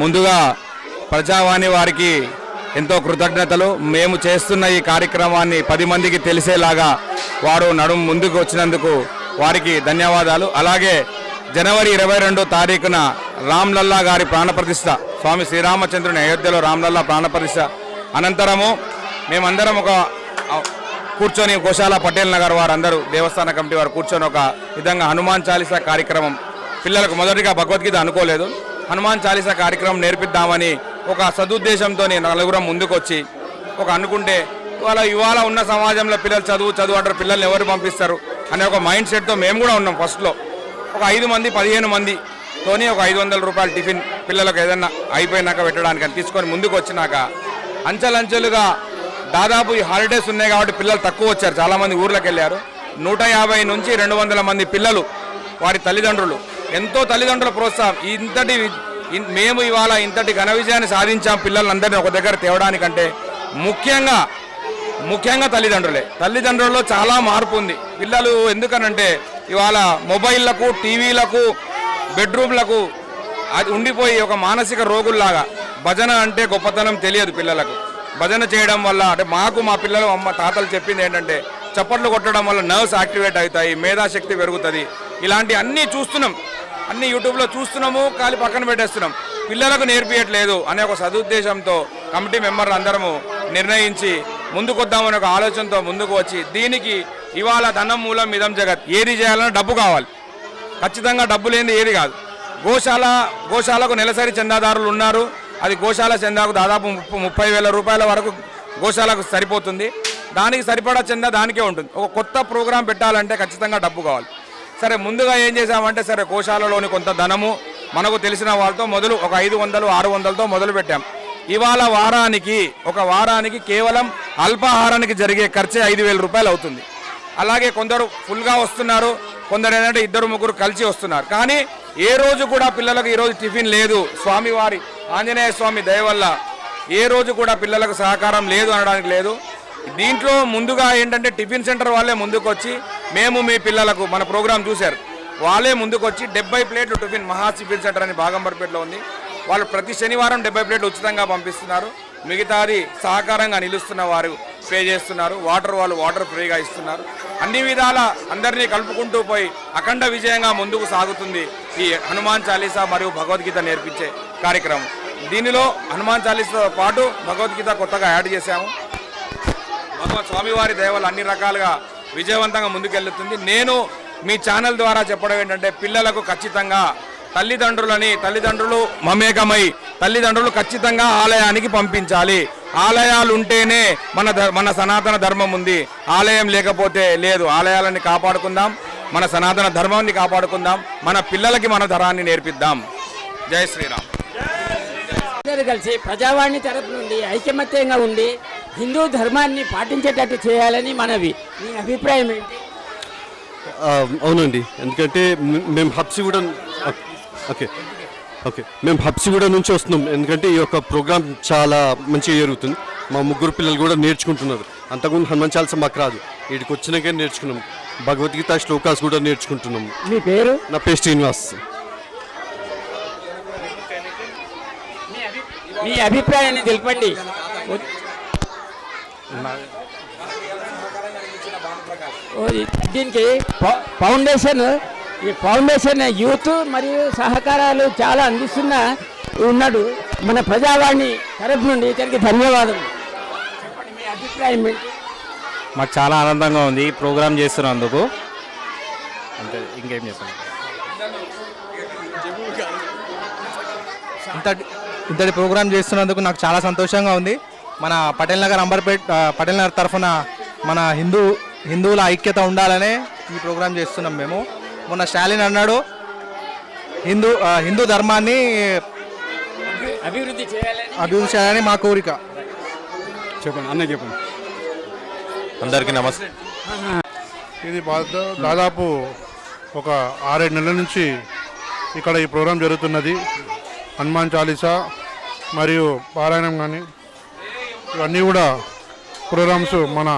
ముందుగా ప్రజావాణి వారికి ఎంతో కృతజ్ఞతలు. మేము చేస్తున్న ఈ కార్యక్రమాన్ని పది మందికి తెలిసేలాగా వారు నడుము ముందుకు వచ్చినందుకు వారికి ధన్యవాదాలు. అలాగే జనవరి ఇరవై రెండో తారీఖున రామ్లల్లా గారి ప్రాణప్రతిష్ఠ స్వామి శ్రీరామచంద్రుని అయోధ్యలో రామ్లల్లా ప్రాణప్రతిష్ఠ అనంతరము మేమందరం ఒక కూర్చొని గోశాల పటేల్ నగర్ వారందరూ దేవస్థాన కమిటీ వారు కూర్చొని ఒక విధంగా హనుమాన్ చాలీసా కార్యక్రమం పిల్లలకు మొదటిగా భగవద్గీత అనుకోలేదు. హనుమాన్ చాలీసా కార్యక్రమం నేర్పిద్దామని ఒక సదుద్దేశంతో నలుగురం ముందుకొచ్చి ఒక అనుకుంటే ఇవాళ ఇవాళ ఉన్న సమాజంలో పిల్లలు చదువు చదువు అంటారు పిల్లల్ని ఎవరు పంపిస్తారు అనే ఒక మైండ్ సెట్తో మేము కూడా ఉన్నాం ఫస్ట్లో. ఒక ఐదు మంది పదిహేను మందితోని ఒక ఐదు వందల రూపాయల టిఫిన్ పిల్లలకు ఏదన్నా అయిపోయినాక పెట్టడానికి అని తీసుకొని ముందుకు వచ్చినాక అంచెలంచెలుగా దాదాపు ఈ హాలిడేస్ ఉన్నాయి కాబట్టి పిల్లలు తక్కువ వచ్చారు. చాలామంది ఊర్లకు వెళ్ళారు నూట యాభై నుంచి రెండు వందల మంది పిల్లలు వారి తల్లిదండ్రులు ఎంతో తల్లిదండ్రుల ప్రోత్సాహం. ఇంతటి మేము ఇవాళ ఇంతటి ఘన విజయాన్ని సాధించాం పిల్లలందరినీ ఒక దగ్గర తేవడానికంటే ముఖ్యంగా ముఖ్యంగా తల్లిదండ్రులే. తల్లిదండ్రుల్లో చాలా మార్పు ఉంది. పిల్లలు ఎందుకనంటే ఇవాళ మొబైళ్ళకు టీవీలకు బెడ్రూమ్లకు అది ఉండిపోయి ఒక మానసిక రోగుల్లాగా భజన అంటే గొప్పతనం తెలియదు పిల్లలకు. భజన చేయడం వల్ల అంటే మాకు మా పిల్లలు అమ్మ తాతలు చెప్పింది ఏంటంటే చప్పట్లు కొట్టడం వల్ల నర్వ్స్ యాక్టివేట్ అవుతాయి మేధాశక్తి పెరుగుతుంది. ఇలాంటి అన్నీ చూస్తున్నాం. అన్ని యూట్యూబ్లో చూస్తున్నాము కాలి పక్కన పెట్టేస్తున్నాం. పిల్లలకు నేర్పించట్లేదు అనే ఒక సదుద్దేశంతో కమిటీ మెంబర్లు అందరము నిర్ణయించి ముందుకొద్దామనే ఒక ఆలోచనతో ముందుకు వచ్చి దీనికి ఇవాళ ధనం మూలం ఇదం జగత్. ఏది చేయాలన్నా డబ్బు కావాలి. ఖచ్చితంగా డబ్బు లేనిది ఏది కాదు. గోశాల గోశాలకు నెలసరి చందాదారులు ఉన్నారు. అది గోశాల చందాకు దాదాపు ముప్పై వేల రూపాయల వరకు గోశాలకు సరిపోతుంది. దానికి సరిపడా చందా దానికే ఉంటుంది. ఒక కొత్త ప్రోగ్రాం పెట్టాలంటే ఖచ్చితంగా డబ్బు కావాలి. సరే ముందుగా ఏం చేశామంటే సరే కోశాలలోని కొంత ధనము మనకు తెలిసిన వాళ్ళతో మొదలు ఒక ఐదు వందలు ఆరు వందలతో మొదలు పెట్టాం. ఇవాళ వారానికి ఒక వారానికి కేవలం అల్పాహారానికి జరిగే ఖర్చే ఐదు వేల రూపాయలు అవుతుంది. అలాగే కొందరు ఫుల్గా వస్తున్నారు కొందరు ఏంటంటే ఇద్దరు ముగ్గురు కలిసి వస్తున్నారు. కానీ ఏ రోజు కూడా పిల్లలకు ఈరోజు టిఫిన్ లేదు. స్వామివారి ఆంజనేయ స్వామి దయ వల్ల ఏ రోజు కూడా పిల్లలకు సహకారం లేదు అనడానికి లేదు. దీంట్లో ముందుగా ఏంటంటే టిఫిన్ సెంటర్ వాళ్ళే ముందుకొచ్చి మేము మీ పిల్లలకు మన ప్రోగ్రాం చూశారు. వాళ్ళే ముందుకొచ్చి డెబ్బై ప్లేట్లు టిఫిన్ మహా టిఫిన్ సెంటర్ అని బాగంబర్పేటలో ఉంది. వాళ్ళు ప్రతి శనివారం డెబ్బై ప్లేట్లు ఉచితంగా పంపిస్తున్నారు. మిగతాది సహకారంగా నిలుస్తున్న వారు పే చేస్తున్నారు. వాటర్ వాళ్ళు వాటర్ ఫ్రీగా ఇస్తున్నారు. అన్ని విధాల అందరినీ కలుపుకుంటూ పోయి అఖండ విజయంగా ముందుకు సాగుతుంది ఈ హనుమాన్ చాలీసా మరియు భగవద్గీత నేర్పించే కార్యక్రమం. దీనిలో హనుమాన్ చాలీసాతో పాటు భగవద్గీత కొత్తగా యాడ్ చేశాము. భగవత్ స్వామివారి దేవాలు అన్ని రకాలుగా విజయవంతంగా ముందుకెళ్తుంది నేను మీ ఛానల్ ద్వారా చెప్పడం ఏంటంటే పిల్లలకు ఖచ్చితంగా తల్లిదండ్రులని తల్లిదండ్రులు మమేకమై తల్లిదండ్రులు ఖచ్చితంగా ఆలయానికి పంపించాలి. ఆలయాలు ఉంటేనే మన మన సనాతన ధర్మం ఉంది. ఆలయం లేకపోతే లేదు. ఆలయాలని కాపాడుకుందాం. మన సనాతన ధర్మాన్ని కాపాడుకుందాం. మన పిల్లలకి మన ధరాన్ని నేర్పిద్దాం. జై శ్రీరామ్. అందరూ కలిసి ప్రజావాణి తరపు నుండి ఐకమత్యంగా ఉండి హిందూ ధర్మాన్ని పాటించేటట్టు చేయాలని మనవి. మీ అభిప్రాయం ఏంటి? అవునండి. ఎందుకంటే మేము హబ్సిగూడ ఓకే. ఓకే. మేము హబ్సిగూడ నుంచి వస్తున్నాం. ఎందుకంటే ఈ యొక్క ప్రోగ్రామ్ చాలా మంచిగా జరుగుతుంది. మా ముగ్గురు పిల్లలు కూడా నేర్చుకుంటున్నారు. అంతకుముందు హనుమాన్ చాలీసా మాకు రాదు. వీడికి వచ్చినాకే నేర్చుకున్నాం. భగవద్గీత శ్లోకాస్ కూడా నేర్చుకుంటున్నాం. మీ పేరు? నా పేరు శ్రీనివాస్. మీ అభిప్రాయాన్ని తెలపండి. దీనికి ఫౌండేషన్ ఈ ఫౌండేషన్ యూత్ మరియు సహకారాలు చాలా అందిస్తున్న ఉన్నాడు. మన ప్రజావాణి తరపు నుండి ఇతనికి ధన్యవాదాలు చెప్పండి మీ అభిప్రాయం మాకు చాలా ఆనందంగా ఉంది ఈ ప్రోగ్రామ్ చేస్తున్నందుకు. అంతే ఇంకేం చేస్తాను ఇంతటి ఇంతటి ప్రోగ్రామ్ చేస్తున్నందుకు నాకు చాలా సంతోషంగా ఉంది. మన పటేల్ నగర్ అంబర్పేట్ పటేల్ నగర్ తరఫున మన హిందూ హిందువుల ఐక్యత ఉండాలనే ఈ ప్రోగ్రామ్ చేస్తున్నాం మేము. మొన్న స్టాలిన్ అన్నాడు హిందూ హిందూ ధర్మాన్ని అభివృద్ధి చేయాలని. అభివృద్ధి చేయాలని మా కోరిక. చెప్పండి అన్న చెప్పండి. అందరికీ నమస్తే. ఇది దాదాపు ఒక ఆరేడు నెలల నుంచి ఇక్కడ ఈ ప్రోగ్రాం జరుగుతున్నది. హనుమాన్ చాలీసా మరియు పారాయణం కానీ ఇవన్నీ కూడా ప్రోగ్రామ్స్ మన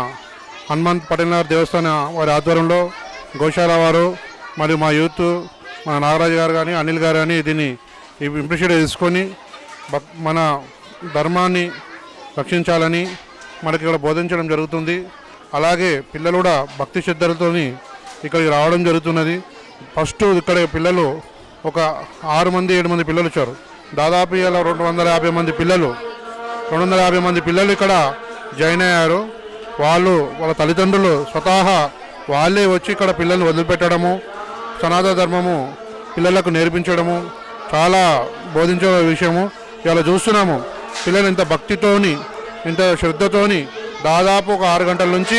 హనుమంత్ పటేల్ దేవస్థాన వారి ఆధ్వర్యంలో గోశాల వారు మరియు మా యూత్ మన నాగరాజు గారు కానీ అనిల్ గారు కానీ దీన్ని ఇంప్రిషియేట్ తీసుకొని మన ధర్మాన్ని రక్షించాలని మనకి ఇక్కడ బోధించడం జరుగుతుంది. అలాగే పిల్లలు కూడా భక్తి శ్రద్ధలతో ఇక్కడికి రావడం జరుగుతున్నది. ఫస్ట్ ఇక్కడ పిల్లలు ఒక ఆరు మంది ఏడు మంది పిల్లలు వచ్చారు. దాదాపు ఇలా రెండు వందల యాభై మంది పిల్లలు రెండు వందల యాభై మంది పిల్లలు ఇక్కడ జాయిన్ అయ్యారు. వాళ్ళు వాళ్ళ తల్లిదండ్రులు స్వతహా వాళ్ళే వచ్చి ఇక్కడ పిల్లల్ని వదిలిపెట్టడము సనాతన ధర్మము పిల్లలకు నేర్పించడము చాలా బోధించే విషయము. ఇలా చూస్తున్నాము పిల్లలు ఇంత భక్తితోని ఇంత శ్రద్ధతోని దాదాపు ఒక ఆరు గంటల నుంచి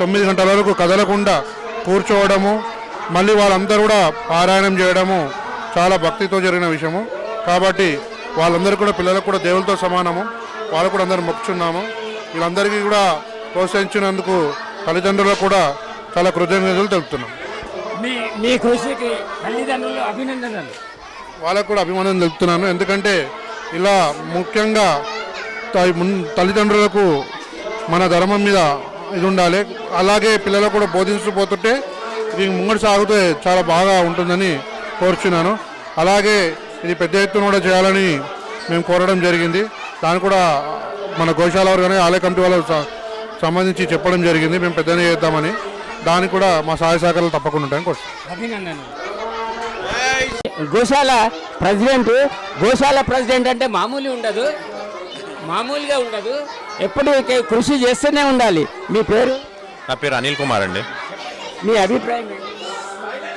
తొమ్మిది గంటల వరకు కదలకుండా కూర్చోవడము మళ్ళీ వాళ్ళందరూ కూడా పారాయణం చేయడము చాలా భక్తితో జరిగిన విషయము. కాబట్టి వాళ్ళందరూ కూడా పిల్లలకు కూడా దేవులతో సమానము. వాళ్ళు కూడా అందరూ మొక్కుచున్నాము. వీళ్ళందరికీ కూడా ప్రోత్సహించినందుకు తల్లిదండ్రులకు కూడా చాలా కృతజ్ఞతలు తెలుపుతున్నాం. మీ మీ కృషికి తల్లిదండ్రులు అభినందనలు. వాళ్ళకు కూడా అభిమానం తెలుపుతున్నాను. ఎందుకంటే ఇలా ముఖ్యంగా తల్లిదండ్రులకు మన ధర్మం మీద ఇది ఉండాలి. అలాగే పిల్లలకు కూడా బోధిస్తూ పోతుంటే ఇది ముంగడు సాగుతే చాలా బాగా ఉంటుందని కోరుచున్నాను. అలాగే ఇది పెద్ద ఎత్తున కూడా చేయాలని మేము కోరడం జరిగింది. దాన్ని కూడా మన గోశాల వారు కానీ ఆలయ కమిటీ వాళ్ళు సంబంధించి చెప్పడం జరిగింది. మేము పెద్దనే చేద్దామని. దానికి కూడా మా సహాయ సహకారాలు తప్పకుండా ఉంటాయని కోరుతున్నాను గోశాల ప్రెసిడెంట్ గోశాల ప్రెసిడెంట్ అంటే మామూలు ఉండదు. మామూలుగా ఉండదు. ఎప్పుడు కృషి చేస్తూనే ఉండాలి. మీ పేరు? నా పేరు అనిల్ కుమార్ అండి. మీ అభిప్రాయం ఏంటి?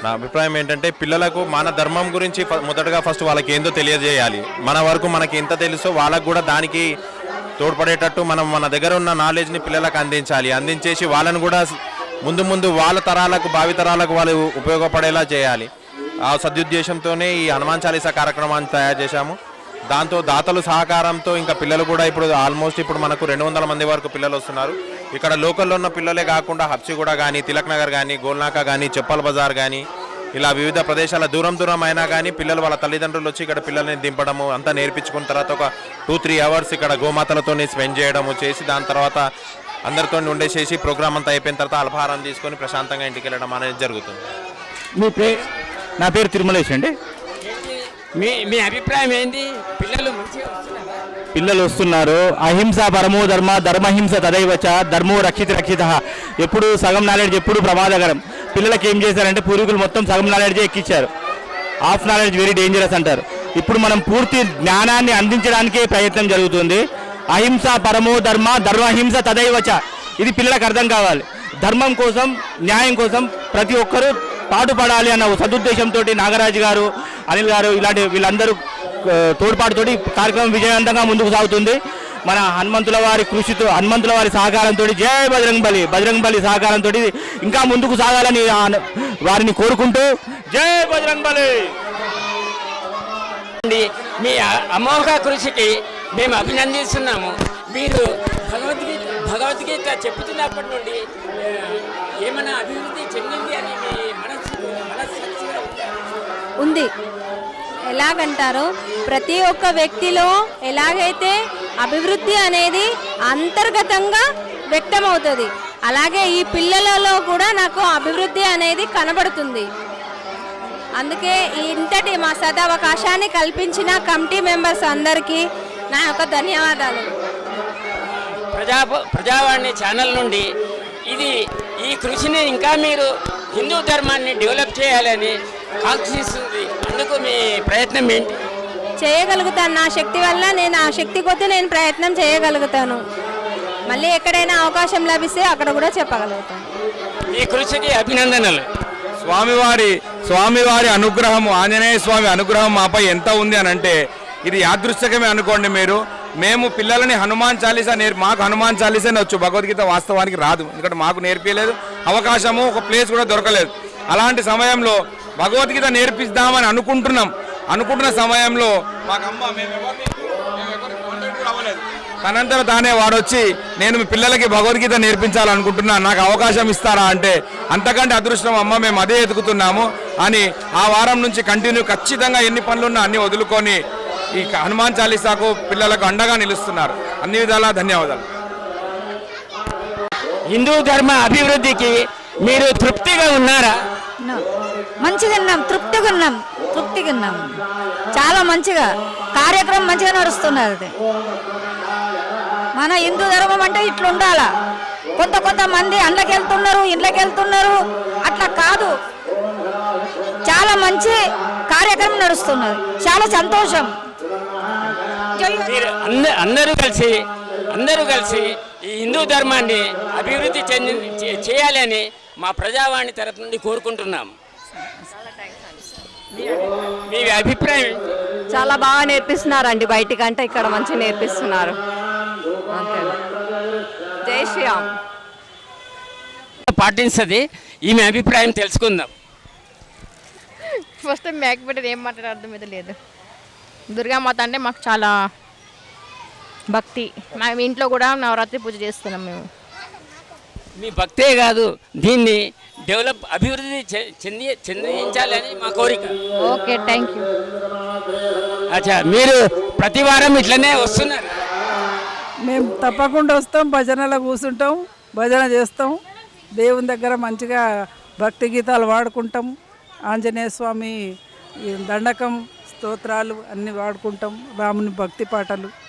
నా అభిప్రాయం ఏంటంటే పిల్లలకు మన ధర్మం గురించి మొదటగా ఫస్ట్ వాళ్ళకి ఏందో తెలియజేయాలి. మన వరకు మనకి ఎంత తెలుసో వాళ్ళకు కూడా దానికి తోడ్పడేటట్టు మనం మన దగ్గర ఉన్న నాలెడ్జ్ని పిల్లలకు అందించాలి. అందించేసి వాళ్ళని కూడా ముందు ముందు వాళ్ళ తరాలకు భావితరాలకు వాళ్ళు ఉపయోగపడేలా చేయాలి. ఆ సదుద్దేశంతోనే ఈ హనుమాన్ చాలీసా కార్యక్రమాన్ని తయారు చేశాము. దాంతో దాతలు సహకారంతో ఇంకా పిల్లలు కూడా ఇప్పుడు ఆల్మోస్ట్ ఇప్పుడు మనకు రెండు వందల మంది వరకు పిల్లలు వస్తున్నారు. ఇక్కడ లోకల్లో ఉన్న పిల్లలే కాకుండా హబ్సిగూడ కానీ తిలక్ నగర్ కానీ గోల్నాక కానీ చెప్పల్ బజార్ కానీ ఇలా వివిధ ప్రదేశాల దూరం దూరం అయినా కానీ పిల్లలు వాళ్ళ తల్లిదండ్రులు వచ్చి ఇక్కడ పిల్లల్ని దింపడము అంతా నేర్పించుకున్న తర్వాత ఒక టూ త్రీ అవర్స్ ఇక్కడ గోమాతలతో స్పెండ్ చేయడము చేసి దాని తర్వాత అందరితో ఉండేసేసి ప్రోగ్రామ్ అంతా అయిపోయిన తర్వాత అల్పాహారం తీసుకొని ప్రశాంతంగా ఇంటికి వెళ్ళడం అనేది జరుగుతుంది. మీ పేరు నా పేరు తిరుమలేష్ అండి. మీ మీ అభిప్రాయం ఏంటి పిల్లలు వస్తున్నారు. అహింస పరమో ధర్మ ధర్మహింస తదైవచ ధర్మో రక్షిత రక్షిత. ఎప్పుడు సగం నాలెడ్జ్ ఎప్పుడు ప్రమాదకరం. పిల్లలకి ఏం చేశారంటే పూర్వీకులు మొత్తం సగం నాలెడ్జ్ ఎక్కించారు హాఫ్ నాలెడ్జ్ వెరీ డేంజరస్ అంటారు. ఇప్పుడు మనం పూర్తి జ్ఞానాన్ని అందించడానికే ప్రయత్నం జరుగుతుంది. అహింస పరమో ధర్మ ధర్మహింస తదైవచ. ఇది పిల్లలకు అర్థం కావాలి. ధర్మం కోసం న్యాయం కోసం ప్రతి ఒక్కరూ పాటుపడాలి అన్న సదుద్దేశంతో నాగరాజు గారు అనిల్ గారు ఇలాంటి వీళ్ళందరూ తోడ్పాటుతోటి కార్యక్రమం విజయవంతంగా ముందుకు సాగుతుంది. మన హనుమంతుల వారి కృషితో హనుమంతుల వారి సహకారంతో జై బజరంగ్ బలి బజరంగ్ బలి సహకారంతో ఇంకా ముందుకు సాగాలని వారిని కోరుకుంటూ జై బజరంగ్ బలి మీ అమోఘ కృషికి మేము అభినందిస్తున్నాము. మీరు భగవద్గీత భగవద్గీత చెప్పుతున్నప్పటి నుండి ఏమైనా అభివృద్ధి చెందింది అని మీ మనస్సు మనస్సాక్షిగా ఉందా? ఎలాగంటారో ప్రతి ఒక్క వ్యక్తిలో ఎలాగైతే అభివృద్ధి అనేది అంతర్గతంగా వ్యక్తమవుతుంది అలాగే ఈ పిల్లలలో కూడా నాకు అభివృద్ధి అనేది కనబడుతుంది. అందుకే ఇంతటి మా సదవకాశాన్ని కల్పించిన కమిటీ మెంబర్స్ అందరికీ నా యొక్క ధన్యవాదాలు. ప్రజా ప్రజావాణి ఛానల్ నుండి ఇది ఈ కృషిని ఇంకా మీరు హిందూ ధర్మాన్ని డెవలప్ చేయాలని కాంక్షిస్తుంది అందుకు మీ ప్రయత్నం ఏంటి? చేయగలుగుతాను. నా శక్తి వల్ల నేను ఆ శక్తి కొద్దీ నేను ప్రయత్నం చేయగలుగుతాను. మళ్ళీ ఎక్కడైనా అవకాశం లభిస్తే అక్కడ కూడా చెప్పగలుగుతాను. ఈ కృషికి అభినందనలు. స్వామివారి స్వామివారి అనుగ్రహము ఆంజనేయ స్వామి అనుగ్రహం మాపై ఎంత ఉంది అని అంటే ఇది యాదృశ్చకమే అనుకోండి మీరు. మేము పిల్లలని హనుమాన్ చాలీసా నేర్ మాకు హనుమాన్ చాలీసానే వచ్చు భగవద్గీత వాస్తవానికి రాదు. ఎందుకంటే మాకు నేర్పించలేదు అవకాశము ఒక ప్లేస్ కూడా దొరకలేదు. అలాంటి సమయంలో భగవద్గీత నేర్పిద్దామని అనుకుంటున్నాం అనుకుంటున్న సమయంలో అవ్వలేదు. తనంతట తానే వాడు వచ్చి నేను మీ పిల్లలకి భగవద్గీత నేర్పించాలనుకుంటున్నా నాకు అవకాశం ఇస్తారా అంటే అంతకంటే అదృష్టం అమ్మ మేము అదే ఎదుగుతున్నాము అని ఆ వారం నుంచి కంటిన్యూ ఖచ్చితంగా ఎన్ని పనులున్నా అన్ని వదులుకొని ఈ హనుమాన్ చాలీసాకు పిల్లలకు అండగా నిలుస్తున్నారు అన్ని విధాలా ధన్యవాదాలు హిందూ ధర్మ అభివృద్ధికి మీరు తృప్తిగా ఉన్నారా ఉన్నాం. మంచిగా ఉన్నాం తృప్తిగా ఉన్నాం తృప్తిగా ఉన్నాం చాలా మంచిగా కార్యక్రమం మంచిగా నడుస్తున్నది మన హిందూ ధర్మం అంటే ఇట్లా ఉండాలా? కొంత కొంతమంది అండ్లకి వెళ్తున్నారు ఇండ్లకి వెళ్తున్నారు అట్లా కాదు. చాలా మంచి కార్యక్రమం నడుస్తున్నది. చాలా సంతోషం. అంద- అందరూ కలిసి అందరూ కలిసి ఈ హిందూ ధర్మాన్ని అభివృద్ధి చెంది చేయాలని మా ప్రజావాణి తరపు నుండి కోరుకుంటున్నాం. మీ- మీ అభిప్రాయం? చాలా బాగా నేర్పిస్తున్నారండి బయటికంటే ఇక్కడ మంచిగా నేర్పిస్తున్నారు. అంతే జై శ్రీరామ్. పాటిస్తుంది ఈమె అభిప్రాయం తెలుసుకుందాం. ఫస్ట్ టైం మేక పెట్టేది ఏం మాట్లాడే అర్థం అయితే లేదు దుర్గామాత అంటే మాకు చాలా భక్తి. మా ఇంట్లో కూడా నవరాత్రి పూజ చేస్తున్నాం మేము. మీ భక్తే కాదు దీన్ని డెవలప్ అభివృద్ధి చె- చెంది చెందించాలని మా కోరిక. Okay thank you. అచ్చా మీరు ప్రతి వారం ఇట్లనే వస్తున్నారు. మేము తప్పకుండా వస్తాం భజనలో కూర్చుంటాం భజన చేస్తాం. దేవుని దగ్గర మంచిగా భక్తి గీతాలు వాడుకుంటాం. ఆంజనేయ స్వామి దండకం స్తోత్రాలు అన్నీ వాడుకుంటాం. రాముని భక్తి పాటలు.